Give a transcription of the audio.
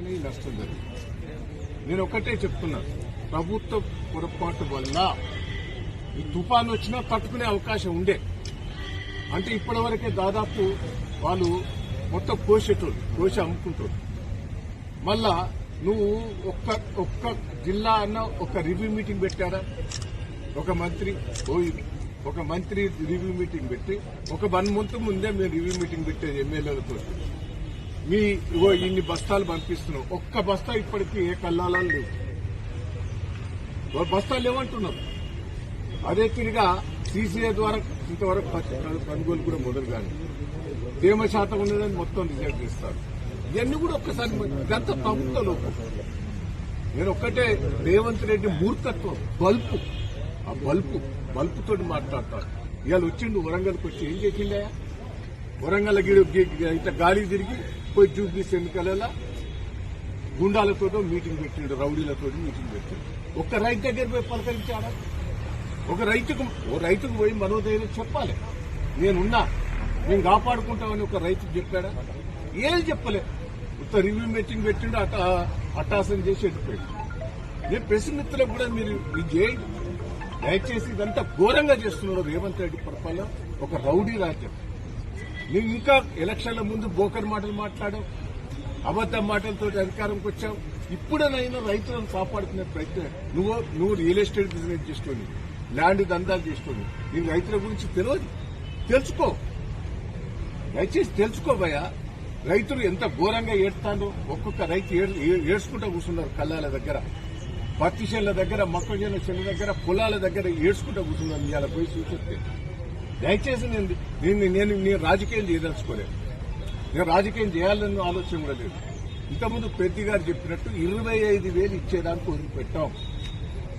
వస్తేనే ఈ నష్టం జరిగింది. నేను ఒకటే చెప్తున్నా ప్రభుత్వ పొరపాటు వల్ల ఈ తుఫాను వచ్చినా తట్టుకునే అవకాశం ఉండే. అంటే ఇప్పటివరకే దాదాపు వాళ్ళు మొత్తం కోసేటోళ్ళు కోసి అమ్ముకుంటారు మళ్ళా నువ్వు ఒక్క ఒక్క జిల్లా అన్న ఒక రివ్యూ మీటింగ్ పెట్టారా? ఒక మంత్రి పోయి ఒక మంత్రి రివ్యూ మీటింగ్ పెట్టి ఒక వన్ మంత్ ముందే మేము రివ్యూ మీటింగ్ పెట్టేది ఎమ్మెల్యేలతో మీ ఇగో ఇన్ని బస్తాలు పంపిస్తున్నాం ఒక్క బస్తా ఇప్పటికీ ఏ కల్లాలు లేవు. బస్తాలు లేవంటున్నారు. అదే తిరిగా సీసీఏ ద్వారా ఇంతవరకు కొనుగోలు కూడా మొదలు కానీ తేమ శాతం ఉన్నదని మొత్తం రిజెక్ట్ చేస్తారు. ఇవన్నీ కూడా ఒక్కసారి ఇదంతా ప్రభుత్వ లోపం. నేను ఒక్కటే రేవంత్ రెడ్డి మూర్ఖత్వం బల్పు. ఆ బల్పు బల్పుతో మాట్లాడతారు ఇవాళ వచ్చిండు వరంగల్కి వచ్చి ఏం చేసిండే వరంగల్ గిడి ఇట్లా గాలి తిరిగి పోయి జూబ్లీస్ ఎన్నికలలో గుండాలతో మీటింగ్ పెట్టిండు రౌడీలతో మీటింగ్ పెట్టిండు ఒక్క రైతు దగ్గర పోయి పలకరించాడా? ఒక రైతుకు ఓ రైతుకు పోయి మనోధైర్యం చెప్పాలి. నేనున్నా నేను కాపాడుకుంటామని ఒక రైతుకు చెప్పాడా? ఏం చెప్పలే. ఉత్త రివ్యూ మీటింగ్ పెట్టిండు అట అట్టాసం చేసి వెళ్ళిపోయాడు నేను ప్రెస్ మిత్రులకు కూడా మీరు ఇది చేయండి. దయచేసి ఇదంతా ఘోరంగా చేస్తున్నారు రేవంత్ రెడ్డి పరిపాలన. ఒక రౌడీ రాజ్యం. నువ్వు ఇంకా ఎలక్షన్ల ముందు బోకర్ మాటలు మాట్లాడావు అబద్ధ మాటలతో అధికారంకి వచ్చావు. ఇప్పుడనైనా రైతులను కాపాడుకునే ప్రయత్నం నువ్వు నువ్వు రియల్ ఎస్టేట్ బిజినెస్ చేసుకొని ల్యాండ్ దందాలు చేసుకొని నీకు రైతుల గురించి తెలియదు. తెలుసుకో. దయచేసి తెలుసుకోబోయా రైతులు ఎంత ఘోరంగా ఏడుతాడో ఒక్కొక్క రైతు ఏడు- ఏ- ఏడ్చుకుంటూ కూర్చున్నారు కళ్ళాల దగ్గర. పత్తి చేనుల దగ్గర మొక్కజొన్న చెల్ల దగ్గర పొలాల దగ్గర ఏడ్చుకుంటూ కూర్చున్నారు. ఇవాళ పోయి చూసొస్తే దయచేసి నేను దీన్ని నేను నేను రాజకీయం చేయదలుచుకోలేదు. నేను రాజకీయం చేయాలన్న ఆలోచన కూడా లేదు. ఇంతకుముందు పెద్ది గారు చెప్పినట్టు ఇరవై ఐదు వేలు ఇచ్చేదానికి వదిలిపెట్టాం.